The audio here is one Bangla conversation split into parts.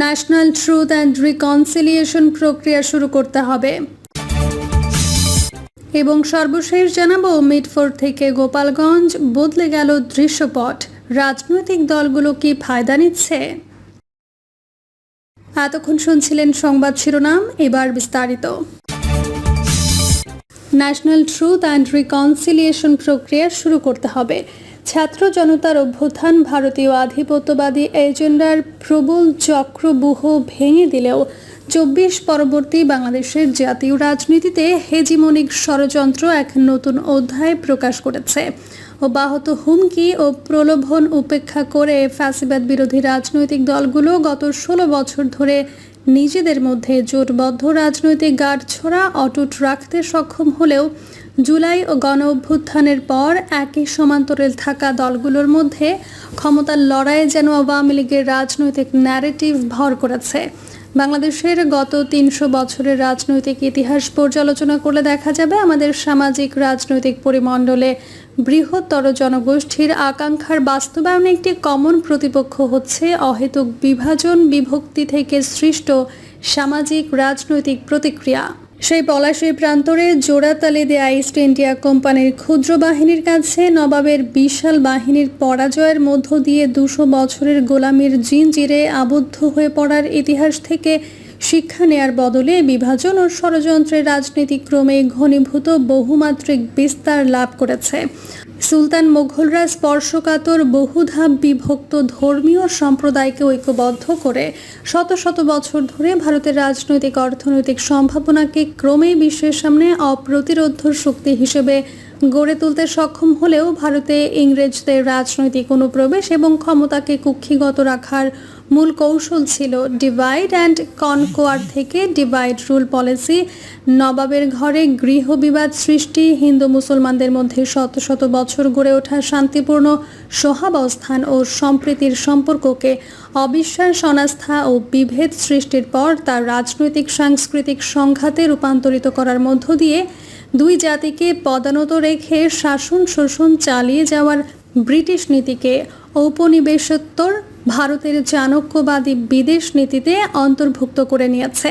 ন্যাশনাল ট্রুথ অ্যান্ড রিকনসিলিয়েশন প্রক্রিয়া শুরু করতে হবে। এবং সর্বশেষ জানাব মিটফোর্ড থেকে গোপালগঞ্জ বদলে গেল দৃশ্যপট। রাজনৈতিক দলগুলো কি ফায়দা নিচ্ছে? এতক্ষণ শুনছিলেন সংবাদ শিরোনাম, এবার বিস্তারিত। ন্যাশনাল ট্রুথ অ্যান্ড রিকনসিলিয়েশন প্রক্রিয়া শুরু করতে হবে। ছাত্র জনতার অভ্যুত্থান ভারতীয় আধিপত্যবাদী এজেন্ডার প্রবল চক্রবুহ ভেঙে দিলেও চব্বিশ পরবর্তী বাংলাদেশের জাতীয় রাজনীতিতে হেজিমনিক ষড়যন্ত্র এক নতুন অধ্যায় প্রকাশ করেছে। অব্যাহত হুমকি ও প্রলোভন উপেক্ষা করে ফ্যাসিবাদ বিরোধী রাজনৈতিক দলগুলো গত ষোলো বছর ধরে নিজেদের মধ্যে জোটবদ্ধ রাজনৈতিক গাঁটছড়া অটুট রাখতে সক্ষম হলেও জুলাই ও গণ অভ্যুত্থানের পর একই সমান্তরাল থাকা দলগুলোর মধ্যে ক্ষমতার লড়াইয়ে যেন আওয়ামী লীগের রাজনৈতিক ন্যারেটিভ ভর করেছে। বাংলাদেশের গত তিনশো বছরের রাজনৈতিক ইতিহাস পর্যালোচনা করলে দেখা যাবে আমাদের সামাজিক, রাজনৈতিক পরিমণ্ডলে বৃহত্তর জনগোষ্ঠীর আকাঙ্ক্ষার বাস্তবায়নে একটি কমন প্রতিপক্ষ হচ্ছে অহেতুক বিভাজন বিভক্তি থেকে সৃষ্ট সামাজিক, রাজনৈতিক প্রতিক্রিয়া। সেই পলাশীর প্রান্তরে জোড়াতালি দেয়া ইস্ট ইন্ডিয়া কোম্পানির ক্ষুদ্র বাহিনীর কাছে নবাবের বিশাল বাহিনীর পরাজয়ের মধ্য দিয়ে দুশো বছরের গোলামির জিনজিরে আবদ্ধ হয়ে পড়ার ইতিহাস থেকে শিক্ষা নেয়ার বদলে বিভাজন ও ষড়যন্ত্রের রাজনীতি ক্রমে ঘনীভূত বহুমাত্রিক বিস্তার লাভ করেছে। সুলতান মোঘলরা স্পর্শকাতর বহুধাপ বিভক্ত ধর্মীয় সম্প্রদায়কে ঐক্যবদ্ধ করে শত শত বছর ধরে ভারতের রাজনৈতিক, অর্থনৈতিক সম্ভাবনাকে ক্রমেই বিশ্বের সামনে অপ্রতিরোধ শক্তি হিসেবে গড়ে তুলতে সক্ষম হলেও ভারতে ইংরেজদের রাজনৈতিক অনুপ্রবেশ এবং ক্ষমতাকে কুক্ষিগত রাখার মূল কৌশল ছিল ডিভাইড অ্যান্ড কনকোয়ার থেকে ডিভাইড রুল পলিসি নবাবের ঘরে গৃহবিবাদ সৃষ্টি, হিন্দু মুসলমানদের মধ্যে শত শত বছর গড়ে ওঠা শান্তিপূর্ণ সহাবস্থান ও সম্প্রীতির সম্পর্ককে অবিশ্বাস অনাস্থা ও বিভেদ সৃষ্টির পর তার রাজনৈতিক, সাংস্কৃতিক সংঘাতে রূপান্তরিত করার মধ্য দিয়ে দুই জাতিকে পদানত রেখে শাসন শোষণ চালিয়ে যাওয়ার ব্রিটিশ নীতিকে ঔপনিবেশোত্তর ভারতের চাণক্যবাদী বিদেশ নীতিতে অন্তর্ভুক্ত করে নিয়েছে।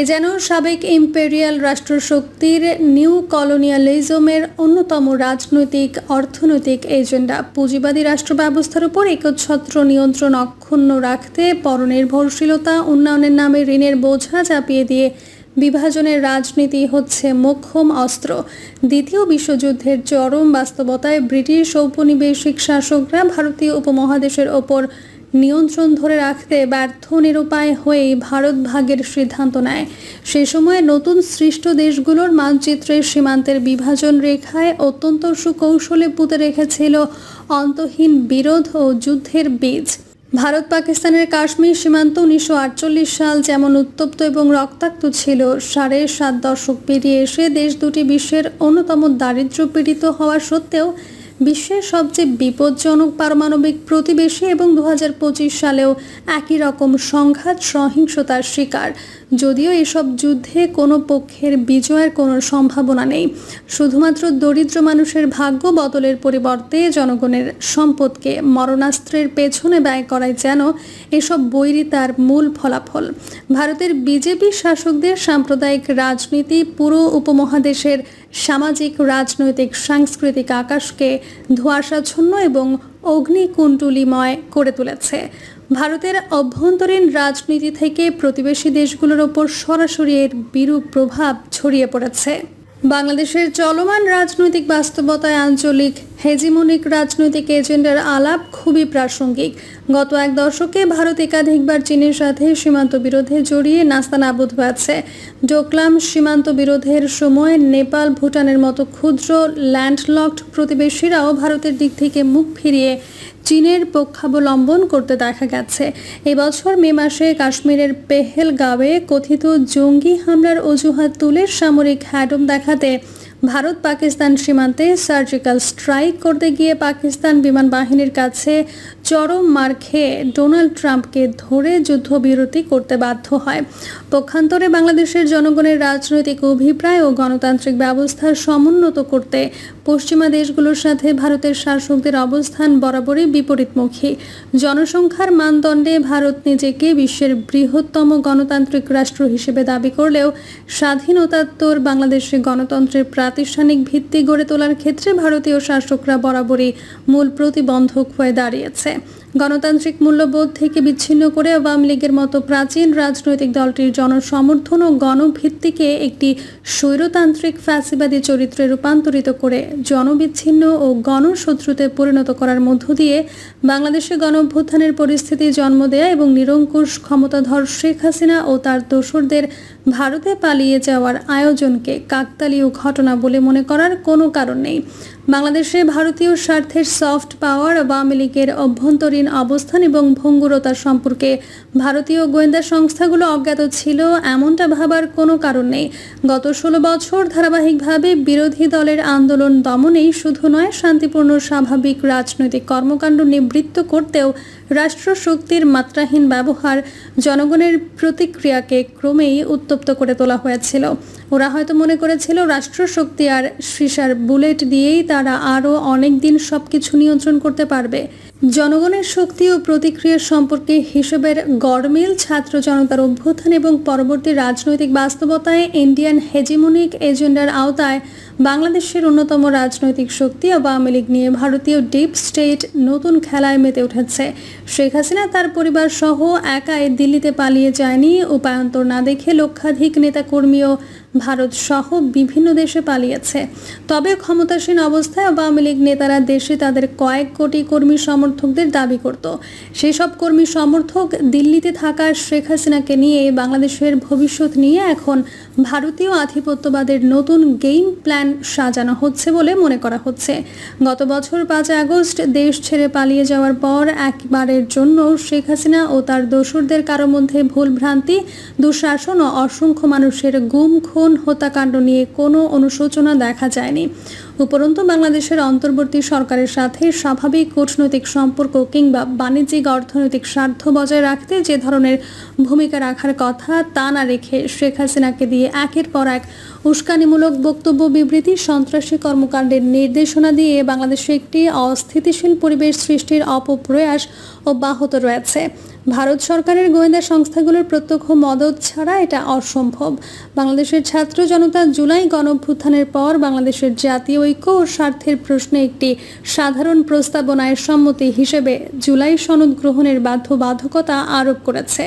এ যেন সাবেক ইম্পেরিয়াল রাষ্ট্রশক্তির নিউ কলোনিয়ালিজমের অন্যতম রাজনৈতিক, অর্থনৈতিক এজেন্ডা। পুঁজিবাদী রাষ্ট্র ব্যবস্থার উপর একচ্ছত্র নিয়ন্ত্রণ অক্ষুণ্ণ রাখতে পরনির্ভরশীলতা, উন্নয়নের নামে ঋণের বোঝা চাপিয়ে দিয়ে বিভাজনের রাজনীতি হচ্ছে মোক্ষম অস্ত্র। দ্বিতীয় বিশ্বযুদ্ধের চরম বাস্তবতায় ব্রিটিশ ঔপনিবেশিক শাসকরা ভারতীয় উপমহাদেশের ওপর নিয়ন্ত্রণ ধরে রাখতে ব্যর্থ নিরুপায় হয়েই ভারত ভাগের সিদ্ধান্ত নেয়। সে সময়ে নতুন সৃষ্ট দেশগুলোর মানচিত্রের সীমান্তের বিভাজন রেখায় অত্যন্ত সুকৌশলে পুঁতে রেখেছিল অন্তহীন বিরোধ ও যুদ্ধের বীজ। ভারত পাকিস্তানের কাশ্মীর সীমান্ত উনিশশো আটচল্লিশ সাল যেমন উত্তপ্ত এবং রক্তাক্ত ছিল, সাড়ে সাত দশক পেরিয়ে এসে দেশ দুটি বিশ্বের অন্যতম দারিদ্র পীড়িত হওয়া সত্ত্বেও বিশ্বের সবচেয়ে বিপজ্জনক পারমাণবিক প্রতিবেশী এবং দু হাজার পঁচিশ সালেও একই রকম সংঘাত, সহিংসতার শিকার। যদিও এসব যুদ্ধে কোনো পক্ষের বিজয়ের কোনো সম্ভাবনা নেই। শুধুমাত্র দরিদ্র মানুষের ভাগ্য বদলের পরিবর্তে জনগণের সম্পদকে মরণাস্ত্রের পেছনে ব্যয় করায় যেন এসব বৈরিতার মূল ফলাফল। ভারতের বিজেপি শাসকদের সাম্প্রদায়িক রাজনীতি পুরো উপমহাদেশের সামাজিক, রাজনৈতিক, সাংস্কৃতিক আকাশকে ধোঁয়াশাচ্ছন্ন এবং অগ্নিকুণ্ডলিময় করে তুলেছে। ভারতের অভ্যন্তরীণ রাজনীতি থেকে প্রতিবেশী দেশগুলোর ওপর সরাসরি এর বিরূপ প্রভাব ছড়িয়ে পড়েছে। বাংলাদেশের চলমান রাজনৈতিক বাস্তবতায় আঞ্চলিক, হেজিমনিক রাজনৈতিক এজেন্ডার আলাপ খুবই প্রাসঙ্গিক। গত এক দশকে ভারত একাধিকবার চীনের সাথে সীমান্ত বিরোধে জড়িয়ে নাস্তানাবুদ হয়েছে। ডোকলাম সীমান্ত বিরোধের সময় নেপাল, ভুটানের মতো ক্ষুদ্র ল্যান্ডলকড প্রতিবেশীরাও ভারতের দিক থেকে মুখ ফিরিয়ে চীনের পক্ষাবলম্বন করতে দেখা গেছে। এবছর মে মাসে কাশ্মীরের পেহেলগাঁওয়ে কথিত জঙ্গি হামলার অজুহাত তুলে সামরিক হ্যাডম দেখাতে ভারত পাকিস্তান সীমান্তে সার্জিক্যাল স্ট্রাইক করতে গিয়ে পাকিস্তান বিমান বাহিনীর কাছে চরম মার খেয়ে ডোনাল্ড ট্রাম্পকে ধরে যুদ্ধবিরতি করতে বাধ্য হয়। পক্ষান্তরে বাংলাদেশের জনগণের রাজনৈতিক অভিপ্রায় ও গণতান্ত্রিক ব্যবস্থার সমুন্নত করতে পশ্চিমা দেশগুলোর সাথে ভারতের শাসকদের অবস্থান বরাবরই বিপরীতমুখী। জনসংখ্যার মানদণ্ডে ভারত নিজেকে বিশ্বের বৃহত্তম গণতান্ত্রিক রাষ্ট্র হিসেবে দাবি করলেও স্বাধীনতাত্তর বাংলাদেশে গণতন্ত্রের প্রাতিষ্ঠানিক ভিত্তি গড়ে তোলার ক্ষেত্রে ভারতীয় শাসকরা বরাবরই মূল প্রতিবন্ধক হয়ে দাঁড়িয়েছে। গণতান্ত্রিক মূল্যবোধ থেকে বিচ্ছিন্ন করে আওয়ামী লীগের মতো প্রাচীন রাজনৈতিক দলটির জনসমর্থন ও গণভিত্তিকে একটি স্বৈরতান্ত্রিক ফ্যাসিবাদী চরিত্রে রূপান্তরিত করে জনবিচ্ছিন্ন ও গণশত্রুতে পরিণত করার মধ্য দিয়ে বাংলাদেশে গণভ্যুত্থানের পরিস্থিতি জন্ম দেয়া এবং নিরঙ্কুশ ক্ষমতাধর শেখ হাসিনা ও তার দোসরদের ভারতে পালিয়ে যাওয়ার আয়োজনকে কাকতালীয় ঘটনা বলে মনে করার কোনো কারণ নেই। বাংলাদেশে ভারতীয় স্বার্থের সফট পাওয়ার আওয়ামী লীগের অভ্যন্তরীণ অবস্থান এবং ভঙ্গুরতা সম্পর্কে ভারতীয় গোয়েন্দা সংস্থাগুলো অজ্ঞাত ছিল এমনটা ভাবার কোনো কারণ নেই। গত ষোলো বছর ধারাবাহিকভাবে বিরোধী দলের আন্দোলন দমনেই শুধু নয়, শান্তিপূর্ণ, স্বাভাবিক রাজনৈতিক কর্মকাণ্ড নিবৃত্ত করতেও রাষ্ট্রশক্তির মাত্রাহীন ব্যবহার জনগণের প্রতিক্রিয়াকে ক্রমেই উত্তপ্ত করে তোলা হয়েছিল। ওরা হয়তো মনে করেছিল রাষ্ট্রশক্তি আর সীসার বুলেট দিয়েই তারা আরও অনেক দিন সব কিছু নিয়ন্ত্রণ করতে পারবে। জনগণের শক্তি ও প্রতিক্রিয়া সম্পর্কে হিসেবের গড়মিল ছাত্র জনতার অভ্যুত্থান এবং পরবর্তী রাজনৈতিক বাস্তবতায় ইন্ডিয়ান হেজিমোনিক এজেন্ডার আওতায় বাংলাদেশের অন্যতম রাজনৈতিক শক্তি আওয়ামী লীগ নিয়ে ভারতীয় ডিপ স্টেট নতুন খেলায় মেতে উঠেছে। শেখ হাসিনা তার পরিবার সহ একাই দিল্লিতে পালিয়ে যায়নি। উপায়ন্তর না দেখে লক্ষাধিক নেতাকর্মীও ভারত সহ বিভিন্ন দেশে পালিয়েছে। তবে ক্ষমতাসীন অবস্থায় আওয়ামী লীগ নেতারা দেশে তাদের কয়েক কোটি কর্মী সমর্থকদের দাবি করত। সেই সব কর্মী সমর্থক দিল্লিতে থাকা শেখ হাসিনাকে নিয়ে বাংলাদেশের ভবিষ্যৎ নিয়ে এখন ভারতীয় আধিপত্যবাদের নতুন গেম প্ল্যান সাজানো হচ্ছে বলে মনে করা হচ্ছে। গত বছর পাঁচ আগস্ট দেশ ছেড়ে পালিয়ে যাওয়ার পর একবারের জন্য শেখ হাসিনা ও তার দোসরদের কারও মধ্যে ভুল ভ্রান্তি, দুঃশাসন ও অসংখ্য মানুষের গুম, খুন, হত্যাকাণ্ড নিয়ে কোনো অনুশোচনা দেখা যায়নি। উপরন্তু বাংলাদেশের অন্তর্বর্তী সরকারের সাথে স্বাভাবিক কূটনৈতিক সম্পর্ক কিংবা বাণিজ্যিক অর্থনৈতিক স্বার্থ বজায় রাখতে যে ধরনের ভূমিকা রাখার কথা তা না রেখে শেখ হাসিনাকে দিয়ে একের পর এক উস্কানিমূলক বক্তব্য, বিবৃতি, সন্ত্রাসী কর্মকাণ্ডের নির্দেশনা দিয়ে বাংলাদেশে একটি অস্থিতিশীল পরিবেশ সৃষ্টির অপপ্রয়াস অব্যাহত রয়েছে। ভারত সরকারের গোয়েন্দা সংস্থাগুলোর প্রত্যক্ষ মদত ছাড়া এটা অসম্ভব। বাংলাদেশের ছাত্র জনতা জুলাই গণভ্যুত্থানের পর বাংলাদেশের জাতীয় ঐক্য ও স্বার্থের প্রশ্নে একটি সাধারণ প্রস্তাবনায় সম্মতি হিসেবে জুলাই সনদ গ্রহণের বাধ্যবাধকতা আরোপ করেছে।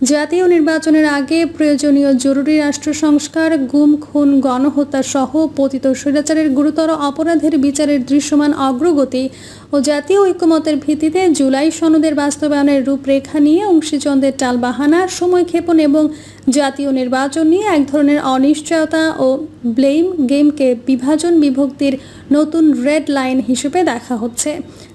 জাতীয় নির্বাচনের আগে প্রয়োজনীয় জরুরি রাষ্ট্র সংস্কার, গুম, খুন, গণহত্যা সহ পতিত স্বৈরাচারের গুরুতর অপরাধের বিচারের দৃশ্যমান অগ্রগতি ও জাতীয় ঐক্যমতের ভিত্তিতে জুলাই সনদের বাস্তবায়নের রূপরেখা নিয়ে অংশীজনদের টালবাহানা সময়ক্ষেপণ এবং জাতীয় নির্বাচন নিয়ে এক ধরনের অনিশ্চয়তা ও ব্লেম গেমকে বিভাজন বিভক্তির নতুন রেড লাইন হিসেবে দেখা হচ্ছে।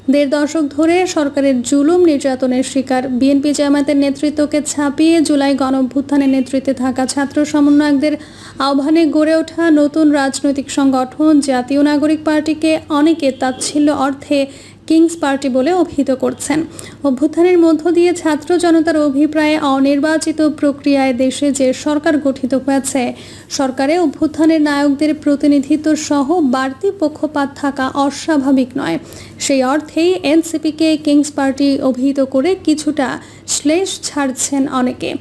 দেড় দশক ধরে সরকারের জুলুম নির্যাতনের শিকার বিএনপি জামাতের নেতৃত্বকে ছাপিয়ে জুলাই গণভ্যুত্থানের নেতৃত্বে থাকা ছাত্র সমন্বয়কদের আহ্বানে গড়ে ওঠা নতুন রাজনৈতিক সংগঠন জাতীয় নাগরিক পার্টিকে অনেকে তাচ্ছিল্য অর্থে কিংস পার্টি বলে অভিহিত করছেন। অভ্যুত্থানের মধ্য দিয়ে ছাত্র জনতার অভিপ্রায়ে অনির্বাচিত প্রক্রিয়ায় দেশে যে সরকার গঠিত হয়েছে, সরকারে অভ্যুত্থানের নায়কদের প্রতিনিধিত্ব সহ বাড়তি পক্ষপাত থাকা অস্বাভাবিক নয়। সেই অর্থেই এনসিপিকে কিংস পার্টি অভিহিত করে কিছুটা শ্লেষ ছাড়ছেন অনেকে।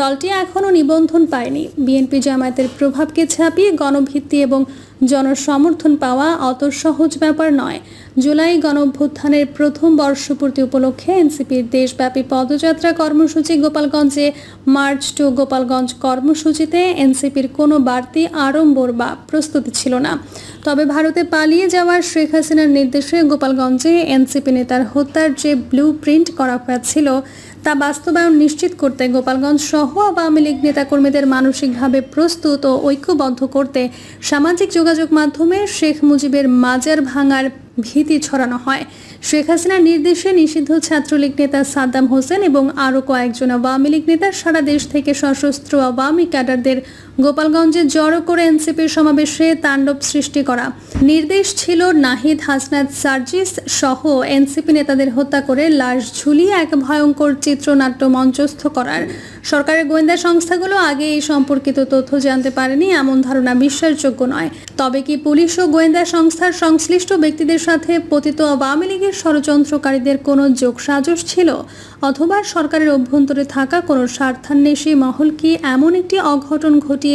দলটি এখনও নিবন্ধন পায়নি। বিএনপি জামায়াতের প্রভাবকে ছাপিয়ে গণভিত্তি এবং জনসমর্থন পাওয়া অত সহজ ব্যাপার নয়। জুলাই গণভ্যুত্থানের প্রথম বর্ষপূর্তি উপলক্ষে এনসিপির দেশব্যাপী পদযাত্রা কর্মসূচি গোপালগঞ্জে মার্চ টু গোপালগঞ্জ কর্মসূচিতে এনসিপির কোনো বাড়তি আড়ম্বর বা প্রস্তুতি ছিল না। তবে ভারতে পালিয়ে যাওয়ার শেখ হাসিনার নির্দেশে গোপালগঞ্জে এনসিপি নেতার হত্যার যে ব্লু প্রিন্ট করা হয়েছিল, তা বাস্তবায়ন নিশ্চিত করতে গোপালগঞ্জ সহ আওয়ামী লীগ নেতাকর্মীদের মানসিকভাবে প্রস্তুত ও ঐক্যবদ্ধ করতে সামাজিক যোগাযোগ মাধ্যমে শেখ মুজিবের মাজার ভাঙার ভীতি ছড়ানো হয়। শেখ হাসিনার নির্দেশে নিষিদ্ধ ছাত্রলীগ নেতা সাদ্দাম হোসেন এবং আরও কয়েকজন আওয়ামী লীগ নেতা সারা দেশ থেকে সশস্ত্র আওয়ামী ক্যাডারদের গোপালগঞ্জে জড়ো করে এনসিপির সমাবেশে তাণ্ডব সৃষ্টি করা। নির্দেশ ছিল নাহিদ হাসনাত সার্জিস সহ এনসিপি নেতাদের হত্যা করে লাশ ঝুলিয়ে এক ভয়ঙ্কর চিত্রনাট্য মঞ্চস্থ করার। সরকারের গোয়েন্দা সংস্থাগুলো আগে এই সম্পর্কিত তথ্য জানতে পারেনি, এমন ধারণা বিশ্বাসযোগ্য নয়। তবে কি পুলিশ ও গোয়েন্দা সংস্থার সংশ্লিষ্ট ব্যক্তিদের সাথে পতিত আওয়ামী লীগের ষড়যন্ত্রকারীদের কোনো যোগসাজশ ছিল? অথবা সরকারের অভ্যন্তরে থাকা কোনো স্বার্থান্বেষী মহল কি এমন একটি অঘটন ঘটিয়ে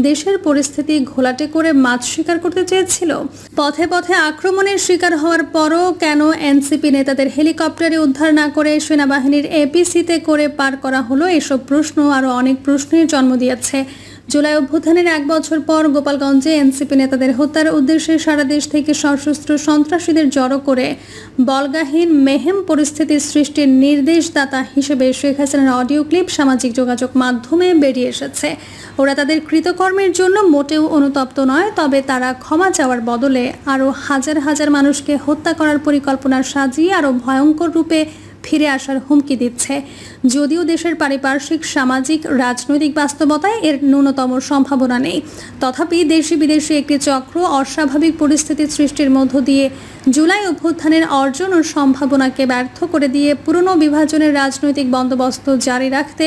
দেশের পরিস্থিতি ঘোলাটে করে মাছ শিকার করতে চেয়েছিল। পথে পথে আক্রমণের শিকার হওয়ার পরও কেন এনসিপি নেতাদের হেলিকপ্টারে উদ্ধার না করে সেনাবাহিনীর এপিসিতে করে পার করা হলো এসব প্রশ্ন? আরও অনেক প্রশ্নের জন্ম দিয়েছে। জুলাই অভ্যুত্থানের এক বছর পর গোপালগঞ্জে এনসিপি নেতাদের হত্যার উদ্দেশ্যে সারা দেশ থেকে সশস্ত্র সন্ত্রাসীদের জড়ো করে বলগাহীন মেহেম পরিস্থিতির সৃষ্টির নির্দেশদাতা হিসেবে শেখ হাসিনার অডিও ক্লিপ সামাজিক যোগাযোগ মাধ্যমে বেরিয়ে এসেছে। ওরা তাদের কৃতকর্মের জন্য মোটেও অনুতপ্ত নয়, তবে তারা ক্ষমা চাওয়ার বদলে আরও হাজার হাজার মানুষকে হত্যা করার পরিকল্পনা সাজিয়ে আরও ভয়ঙ্কর রূপে ফিরে আসার হুমকি দিচ্ছে। যদিও দেশের পারিপার্শ্বিক, সামাজিক, রাজনৈতিক বাস্তবতায় এর ন্যূনতম সম্ভাবনা নেই। তথাপি দেশি বিদেশি একটি চক্র অস্বাভাবিক পরিস্থিতি সৃষ্টির মধ্য দিয়ে জুলাই অভ্যুত্থানের অর্জন ও সম্ভাবনাকে ব্যর্থ করে দিয়ে পুরনো বিভাজনের রাজনৈতিক বন্দোবস্ত জারি রাখতে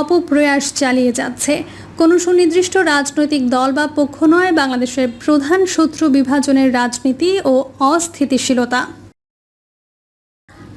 অপপ্রয়াস চালিয়ে যাচ্ছে। কোনো সুনির্দিষ্ট রাজনৈতিক দল বা পক্ষ নয়, বাংলাদেশের প্রধান শত্রু বিভাজনের রাজনীতি ও অস্থিতিশীলতা।